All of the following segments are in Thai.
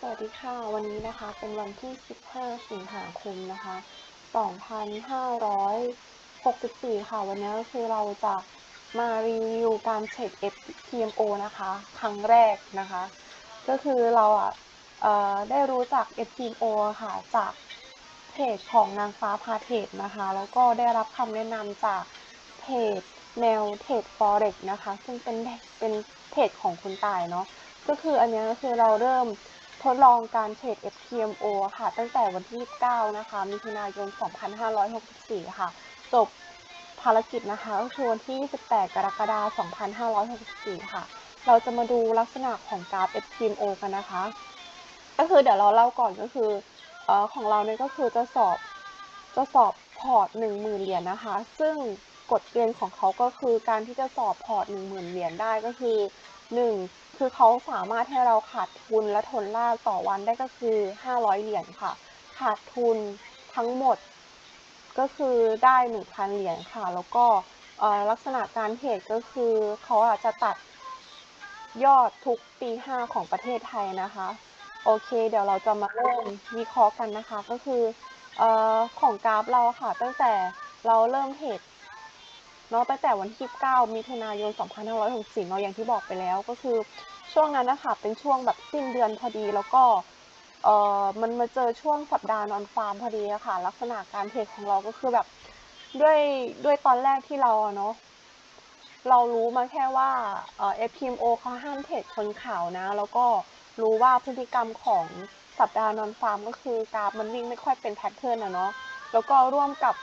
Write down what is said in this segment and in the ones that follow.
สวัสดีค่ะ วันนี้นะคะเป็นวันที่ 15 สิงหาคมนะคะ 2564 ค่ะ วันนี้ก็คือเราจะมารีวิวการเทรด FTMO นะคะ ครั้งแรกนะคะ ก็คือเราอะได้รู้จัก FTMO ค่ะ จากเพจของนางฟ้าพาเทรดนะคะ แล้วก็ได้รับคำแนะนำจากเพจแนวเทรด Forex นะคะ ซึ่งเป็นเป็นเพจของคุณตายเนาะ ก็คืออันนี้ก็คือเราเริ่ม ทดลองการเทรด FTMO ค่ะ ตั้งแต่วันที่ 9 นะคะ มิถุนายน 2564 ค่ะ จบภารกิจนะคะก็คือวันที่28กรกฎาคม 2564 ค่ะ เราจะมาดูลักษณะของกราฟ FTMO กันนะคะ ก็คือเดี๋ยวเราเล่าก่อนก็คือออของเราเนี่ยก็คือจะสอบจะสอบพอร์ต 10,000 เหรียญนะคะ ซึ่งกฎเกณฑ์ของเขาก็คือการที่จะสอบพอร์ต 10,000 เหรียญได้ก็คือ 1. คือเขาสามารถให้เราขาดทุนและทนลากต่อวันได้ก็คือ 500 เหรียญค่ะ ขาดทุนทั้งหมดก็คือได้ 1,000 เหรียญค่ะ แล้วก็ลักษณะการเทรดก็คือเขาอาจจะตัดยอดทุกปี 5 ของประเทศไทยนะคะ โอเค เดี๋ยวเราจะมาเริ่มวิเคราะห์กันนะคะ ก็คืออของกราฟเราค่ะ ตั้งแต่เราเริ่มเทรด เนาะตั้งแต่วันที่ 9 มิถุนายน 2564เนาะอย่างที่บอกไปแล้วก็คือช่วงนั้นนะคะเป็นช่วงแบบสิ้นเดือนพอดีแล้วก็เอ่อมันมาเจอช่วงสัปดาห์นอนฟาร์มพอดีอะค่ะลักษณะการเทรดของเราก็คือแบบด้วยด้วยตอนแรกที่เราเนาะเรารู้มาแค่ว่าเอ่อ FTMO เขาห้ามเทรดชนข่าวนะ แล้วก็รู้ว่าพฤติกรรมของสัปดาห์นอนฟาร์มก็คือกราฟมันวิ่งไม่ค่อยเป็นแพทเทิร์นอะเนาะแล้วก็ร่วมกับ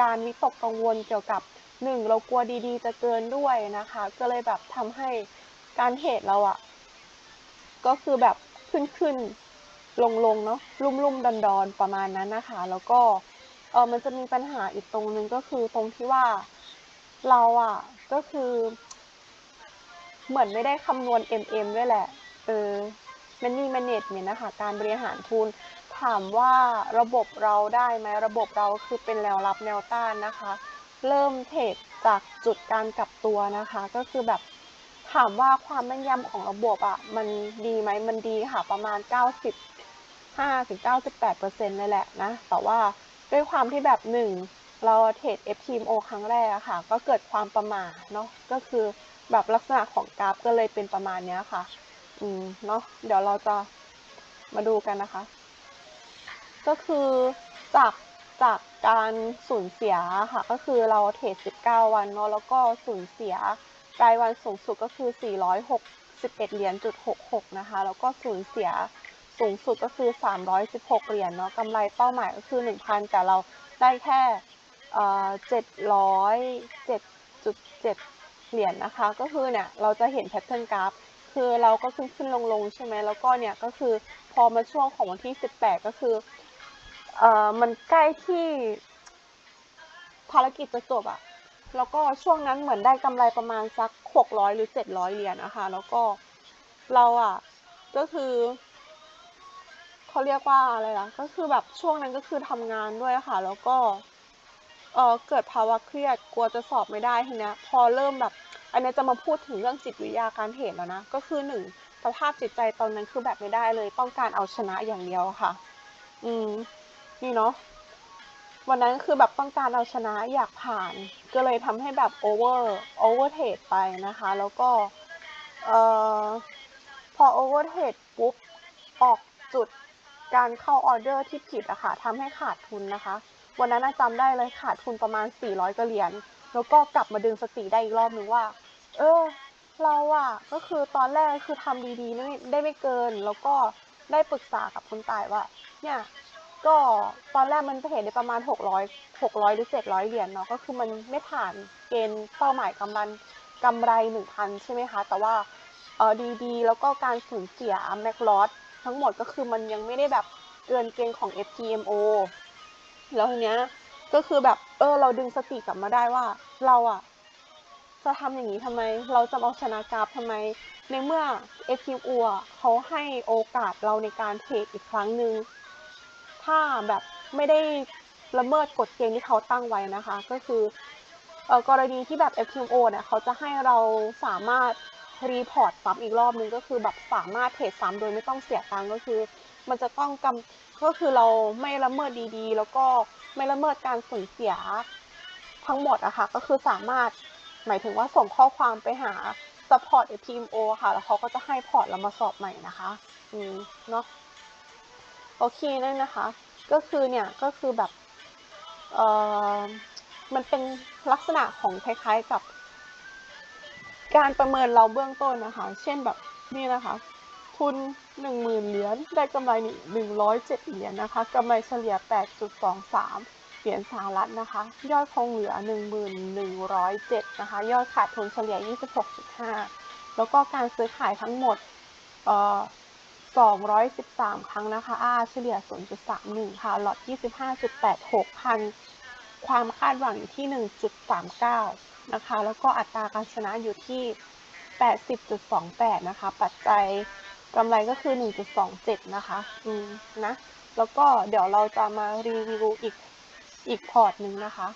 การวิตกกังวลเกี่ยวกับ หนึ่งเรากลัวดีๆ จะเกินด้วยนะคะ ก็เลยแบบทำให้การเทรดเราอะก็คือแบบขึ้นขึ้นลงลงๆเนาะลุ่มลุ่มดอนดอนๆประมาณนั้นนะคะ แล้วก็เออมันจะมีปัญหาอีกตรงนึงก็คือตรงที่ว่าเราอะก็คือ เหมือนไม่ได้คำนวณ MM ด้วยแหละเออ Money Management นะคะ การบริหารทุนถามว่าระบบเราได้ไหมระบบเราคือเป็นแนวรับแนวต้านนะคะ เริ่มเทรดจากจุดการกลับตัวนะคะ ก็คือแบบถามว่าความแม่นยำของระบบอะ่ะ มันดีไหมมันดีค่ะประมาณ 95-98%เลยแหละนะ แต่ว่าด้วยความที่แบบหนึ่งเราเทรด FTMO ครั้งแรกอะค่ะ ก็เกิดความประมาทเนาะก็คือแบบลักษณะของกราฟก็เลยเป็นประมาณเนี้ยค่ะ อืมเนาะเดี๋ยวเราจะมาดูกันนะคะ ก็คือจาก จากการสูญเสียค่ะก็คือเราเทรด19 วันเนาะแล้วก็สูญเสียรายวันสูงสุดก็คือ 461เหรียญจุด66นะคะแล้วก็สูญเสียสูงสุดก็คือ 316 เหรียญเนาะกำไรเป้าหมายก็คือ 1,000 แต่เราได้แค่เอ่อ707.7เหรียญนะคะ ก็คือเนี่ยเราจะเห็นแพทเทิร์นกราฟคือเราก็ขึ้นขึ้นลงลงใช่ไหมแล้วก็เนี่ยก็คือพอมาช่วงของวันที่ 18 ก็คือ เอ่อมันใกล้ที่ภารกิจจะจบอะแล้วก็ช่วงนั้นเหมือนได้กำไรประมาณสัก600หรือ700เหรียญนะคะ แล้วก็เราอะก็คือเขาเรียกว่าอะไรล่ะ ก็คือแบบช่วงนั้นก็คือทำงานด้วยค่ะ แล้วก็เออเกิดภาวะเครียดกลัวจะสอบไม่ได้ทีเนี้ยพอเริ่มแบบ อันนี้จะมาพูดถึงเรื่องจิตวิทยาการเทรดแล้วนะ ก็คือหนึ่งสภาพจิตใจตอนนั้นคือแบบไม่ได้เลย ต้องการเอาชนะอย่างเดียวค่ะ อืม นี่เนาะวันนั้นคือแบบต้องการเอาชนะอยากผ่าน ก็เลยทำให้แบบโอเวอร์โอเวอร์เทรดไปนะคะ แล้วก็เอ่อพอโอเวอร์เทรดปุ๊บออกจุดการเข้าออเดอร์ที่ผิดอะค่ะทำให้ขาดทุนนะคะ วันนั้นจำได้เลยขาดทุนประมาณ 400กว่าเหรียญแล้วก็กลับมาดึงสติได้อีกรอบนึงว่า เออ เราอะก็คือตอนแรกคือทำดีๆไม่ได้ไม่เกิน แล้วก็ได้ปรึกษากับคุณตายว่า เนี่ย ก็ตอนแรกมันจะเห็นได้ประมาณ 600 600 หรือ 700 เหรียญเนาะก็คือมันไม่ผ่านเกณฑ์เป้าหมายกำไรกำไร 1,000 ใช่ไหมคะ แต่ว่าเออดีๆ แล้วก็การสูญเสียแม็กลอสทั้งหมดก็คือมันยังไม่ได้แบบเกินเกณฑ์ของ FTMO แล้วทีเนี้ยก็คือแบบเออเราดึงสติกลับมาได้ว่าเราอะจะทำอย่างนี้ทำไม เราจะเอาชนะกราฟทำไม ในเมื่อ FTMO เขาให้โอกาสเราในการเทรดอีกครั้งหนึ่ง ถ้าแบบไม่ได้ละเมิดกฎเกณฑ์ที่เขาตั้งไว้นะคะ ก็คือเออกรณีที่แบบ FTO เนี่ยเขาจะให้เราสามารถรีพอร์ตซ้ำอีกรอบนึงก็คือแบบสามารถเทรดซ้ำโดยไม่ต้องเสียตังค์ก็คือ มันจะต้องกำก็คือเราไม่ละเมิดดีๆ แล้วก็ไม่ละเมิดการสูญเสียทั้งหมดอะค่ะก็คือสามารถหมายถึงว่าส่งข้อความไปหา support FTMO ค่ะ แล้วเขาก็จะให้พอร์ตเรามาสอบใหม่นะคะ อืมเนาะ โอเคนั่นนะคะ ก็คือเนี่ยก็คือแบบเอ่อมันเป็นลักษณะของคล้ายๆกับการประเมินเราเบื้องต้นนะคะ เช่นแบบนี่นะคะ ทุนหนึ่งหมื่นเหรียญ ได้กำไรนี่หนึ่งร้อยเจ็ดเหรียญนะคะ กำไรเฉลี่ยแปดจุดสองสามเหรียญสหรัฐนะคะ ยอดคงเหลือหนึ่งหมื่นหนึ่งร้อยเจ็ดนะคะ ยอดขาดทุนเฉลี่ยยี่สิบหกจุดห้าแล้วก็การซื้อขายทั้งหมดเอ่อ สองร้อยสิบสามครั้งนะคะ R เฉลี่ยศูนย์จุดสามหนึ่งค่ะลอตยี่สิบห้าจุดแปดหกพัน ความคาดหวังอยู่ที่ 1.39 นะคะ แล้วก็อัตราการชนะอยู่ที่ 80.28 นะคะ ปัจจัยกำไรก็คือ 1.27 นะคะ อืม นะ แล้วก็เดี๋ยวเราจะมารีวิวอีก อีกพอร์ตหนึ่งนะคะ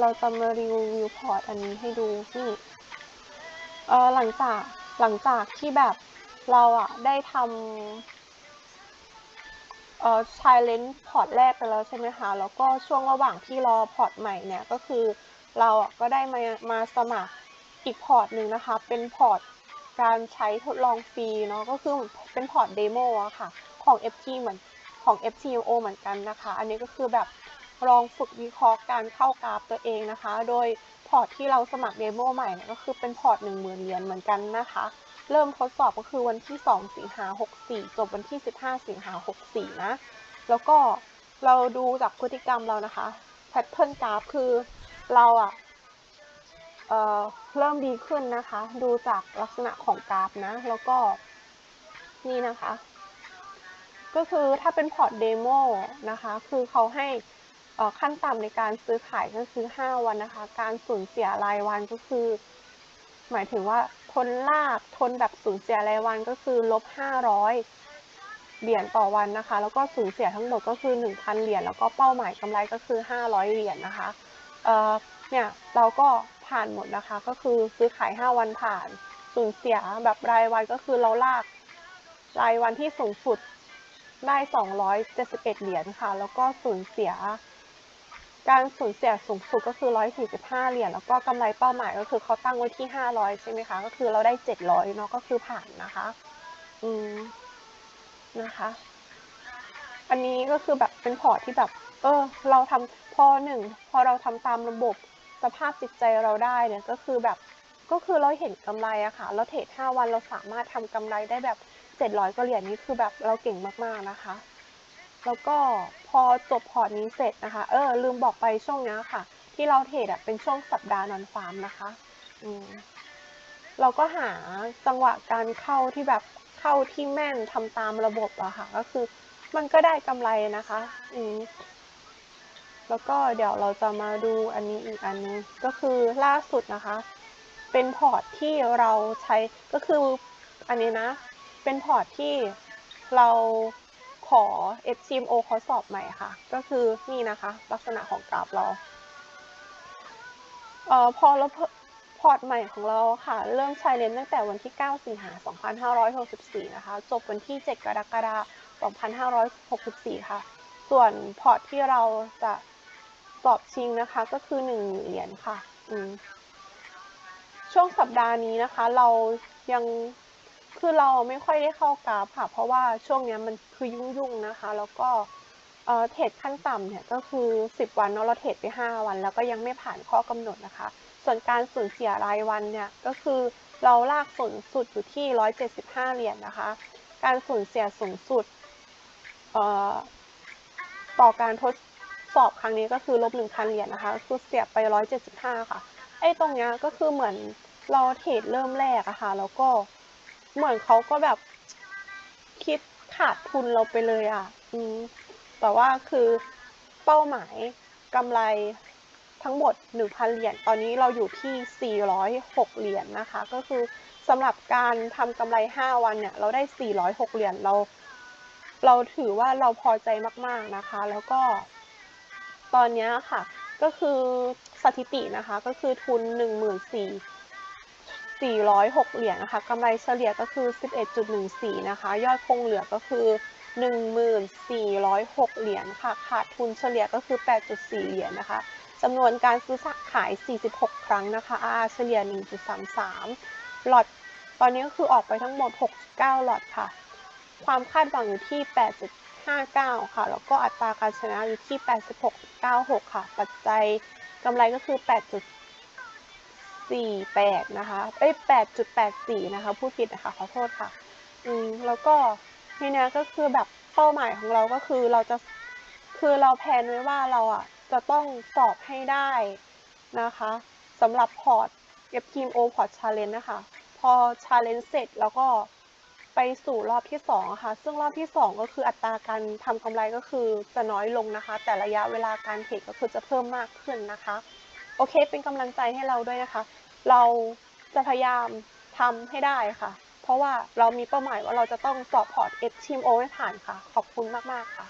เราจะมารีวิวพอร์ตอันนี้ให้ดูนี่เออหลังจากหลังจากที่แบบเราอะได้ทำเอ่อชายเลนพอร์ตแรกไปแล้วใช่ไหมคะ แล้วก็ช่วงระหว่างที่รอพอร์ตใหม่เนี่ยก็คือเราอะก็ได้มามาสมัครอีกพอร์ตหนึ่งนะคะ เป็นพอร์ตการใช้ทดลองฟรีเนาะก็คือเป็นพอร์ตเดโมอะค่ะ ของ FT เหมือนของ FTMO เหมือนกันนะคะ อันนี้ก็คือแบบ ลองฝึกวิเคราะห์การเข้ากราฟตัวเองนะคะ โดยพอร์ตที่เราสมัครเดโมใหม่เนี่ยก็คือเป็นพอร์ต1 0,000เหรียญเหมือนกันนะคะ เริ่มทดสอบก็คือวันที่ 2 สิงหา 64 จบวันที่ 15 สิงหา 64 นะ แล้วก็เราดูจากพฤติกรรมเรานะคะแพทเทิร์นกราฟคือเราอะเออเริ่มดีขึ้นนะคะ ดูจากลักษณะของกราฟนะ แล้วก็นี่นะคะ ก็คือถ้าเป็นพอร์ตเดโมนะคะ คือเขาให้ ขั้นต่ำในการซื้อขายก็คือ 5 วันนะคะ การสูญเสียรายวันก็คือ หมายถึงว่าทนลากทนแบบสูญเสียรายวันก็คือลบ 500 เหรียญต่อวันนะคะ แล้วก็สูญเสียทั้งหมดก็คือ 1,000 เหรียญแล้วก็เป้าหมายกำไรก็คือ 500 เหรียญนะคะเอ่อเนี่ยเราก็ผ่านหมดนะคะ ก็คือซื้อขาย 5 วันผ่าน สูญเสียแบบรายวันก็คือเราลากรายวันที่สูงสุดได้ 271 เหรียญค่ะ แล้วก็สูญเสีย การสูญเสียสูงสุดก็คือ 145 เหรียญ แล้วก็กำไรเป้าหมายก็คือเขาตั้งไว้ที่ 500 ใช่ไหมคะ ก็คือเราได้ 700 เนาะ ก็คือผ่านนะคะ อืม นะคะ อันนี้ก็คือแบบเป็นพอร์ตที่แบบ เออ เราทำพอหนึ่ง พอเราทำตามระบบสภาพจิตใจเราได้เนี่ยก็คือแบบ ก็คือเราเห็นกำไรอะค่ะ เราเทรด5วันเราสามารถทำกำไรได้แบบ 700กว่าเหรียญนี่คือแบบเราเก่งมากๆนะคะ แล้วก็พอจบพอร์ตนี้เสร็จนะคะ เออ ลืมบอกไปช่วงนี้ค่ะ ที่เราเทรดอะเป็นช่วงสัปดาห์นอนฟาร์มนะคะอืมเราก็หาจังหวะการเข้าที่แบบเข้าที่แม่นทำตามระบบอะค่ะ ก็คือมันก็ได้กำไรนะคะ อืมแล้วก็เดี๋ยวเราจะมาดูอันนี้อีกอันนึงก็คือล่าสุดนะคะ เป็นพอร์ตที่เราใช้ก็คืออันนี้นะ เป็นพอร์ตที่เรา ขอ FTMO เขาสอบใหม่ค่ะ ก็คือนี่นะคะ ลักษณะของกราฟเราเอ่อพอเราพอร์ตใหม่ของเราค่ะ เริ่มใช้เลนตั้งแต่วันที่ 9 สิงหา 2564 นะคะ จบวันที่ 7 กรกฎาคม 2564 ค่ะ ส่วนพอร์ตที่เราจะสอบชิงนะคะ ก็คือ 1 เหรียญค่ะ ช่วงสัปดาห์นี้นะคะ เรายัง คือเราไม่ค่อยได้เข้ากราฟค่ะ เพราะว่าช่วงนี้มันคือยุ่งๆนะคะ แล้วก็เอ่อเทรดขั้นต่ำเนี่ยก็คือ 10 วันเนาะเราเทรดไป 5 วัน แล้วก็ยังไม่ผ่านข้อกำหนดนะคะ ส่วนการสูญเสียรายวันเนี่ยก็คือเราลากสูงสุดอยู่ที่ 175 เหรียญนนะคะ การสูญเสียสูงสุดเอ่อต่อการทดสอบครั้งนี้ก็คือลบ1,000เหรียญนนะคะคือเสียไป 175 ค่ะไอ้ตรงเนี้ยก็คือเหมือนเราเทรดเริ่มแรกอะค่ะ แล้วก็ เหมือนเขาก็แบบคิดขาดทุนเราไปเลยอะ อืมแต่ว่าคือเป้าหมายกำไรทั้งหมด 1,000 เหรียญ ตอนนี้เราอยู่ที่ 406 เหรียญนนะคะ ก็คือสำหรับการทำกำไร 5 วันเนี่ย เราได้ 406 เหรียญ เรา เราถือว่าเราพอใจมาก ๆ นะคะ แล้วก็ ตอนนี้ค่ะ ก็คือสถิตินะคะ ก็คือทุน 1 4 406 เหรียญนะคะ กำไรเฉลี่ยก็คือ 11.14 นะคะ ยอดคงเหลือก็คือ 1406 เหรียญค่ะ ขาดทุนเฉลี่ยก็คือ 8.4 เหรียญนะคะ จำนวนการซื้อขาย 46 ครั้งนะคะ RR เฉลี่ย 1.33 หลอด ตอนนี้ก็คือออกไปทั้งหมด 69 หลอดค่ะ ความคาดหวังอยู่ที่ 8.59 ค่ะ แล้วก็อัตราการชนะอยู่ที่ 86.96 ค่ะ ปัจจัยกำไรก็คือ 8.48 นะคะ เอ้ย 8.84 นะคะ พูดผิดนะคะ ขอโทษค่ะ อืม แล้วก็ทีเนี้ยก็คือแบบเป้าหมายของเราก็คือเราจะ คือเราแพลนไว้ว่าเราอะจะต้องสอบให้ได้นะคะสำหรับพอร์ต F Team O Port Challenge นะคะ พอ Challenge เสร็จแล้วก็ไปสู่รอบที่2อะค่ะ ซึ่งรอบที่ 2 ก็คืออัตราการทำกำไรก็คือจะน้อยลงนะคะ แต่ระยะเวลาการเทรดก็คือจะเพิ่มมากขึ้นนะคะ โอเค เป็นกำลังใจให้เราด้วยนะคะ เราจะพยายามทำให้ได้ค่ะ เพราะว่าเรามีเป้าหมายว่าเราจะต้องสอบพอร์ต F Team O ให้ผ่านค่ะ ขอบคุณมาก ๆ ค่ะ